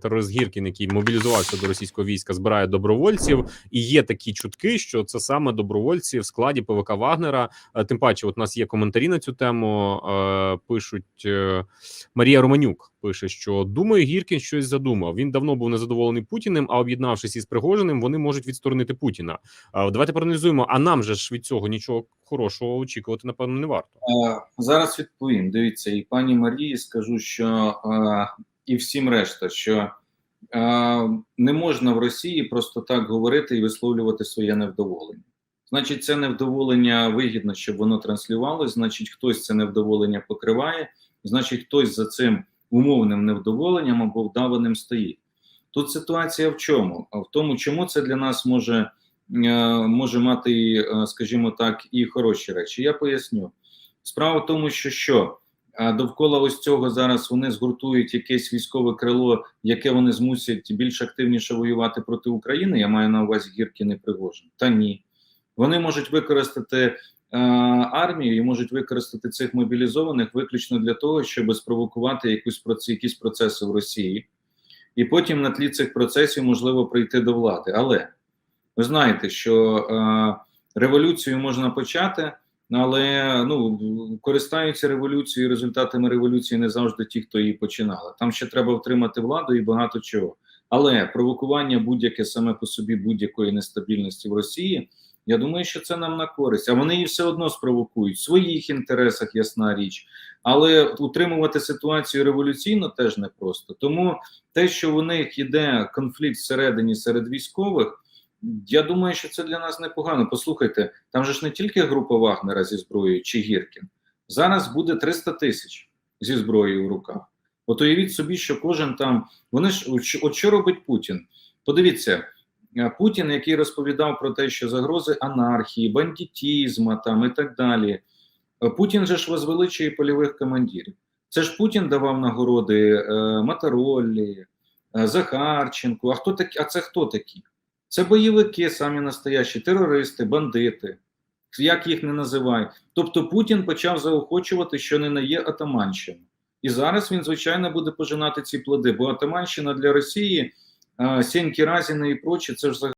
терорист Гіркін, який мобілізувався до російського війська, збирає добровольців, і є такі чутки, що це саме добровольці в складі ПВК Вагнера. Е, Тим паче, от у нас є коментарі на цю тему. Е, пишуть е, Марія Романюк. Пише, що думаю, Гіркін щось задумав. Він давно був незадоволений Путіним, а об'єднавшись із Пригожиним, вони можуть відсторонити Путіна. Давайте проаналізуємо. А нам же ж від цього нічого хорошого очікувати, напевно, не варто. Зараз відповім. Дивіться, і пані Марії скажу, що і всім решта, що е, не можна в Росії просто так говорити і висловлювати своє невдоволення. Значить, це невдоволення вигідно, щоб воно транслювалось. Значить, хтось це невдоволення покриває, значить, хтось за цим умовним невдоволенням або вдаваним стоїть. Тут ситуація в чому? В тому, чому це для нас може, е, може мати, е, скажімо так, і хороші речі. Я поясню. Справа в тому, що що а, довкола ось цього зараз вони згуртують якесь військове крило, яке вони змусять більш активніше воювати проти України. Я маю на увазі Гіркін і Пригожин. Та ні. Вони можуть використати а, армію і можуть використати цих мобілізованих виключно для того, щоб спровокувати якусь якісь процеси в Росії, і потім на тлі цих процесів можливо прийти до влади. Але ви знаєте, що а, революцію можна почати. Але ну користаються революцією, результатами революції не завжди ті, хто її починали. Там ще треба втримати владу і багато чого. Але провокування будь-яке саме по собі будь-якої нестабільності в Росії. Я думаю, що це нам на користь. А вони її все одно спровокують в своїх інтересах, ясна річ. Але утримувати ситуацію революційно теж непросто. Тому те, що у них іде конфлікт всередині серед військових. Я думаю, що це для нас непогано. Послухайте, там же ж не тільки група Вагнера зі зброєю чи Гіркін. Зараз буде 300 тисяч зі зброєю в руках. От уявіть собі, що кожен там. Вони ж от що- робить Путін? Подивіться, е, Путін, який розповідав про те, що загрози анархії, бандитізму там і так далі. Е, Путін же ж возвеличує польових командирів. Це ж Путін давав нагороди е, Матароллі, Захарченку. А хто такі? А це хто такі? Це бойовики, самі настоящі, терористи, бандити, як їх не називають. Тобто Путін почав заохочувати, що не на є атаманщина. І зараз він, звичайно, буде пожинати ці плоди, бо атаманщина для Росії, Сінькі Сенькі Разіни і прочі, це ж взагалі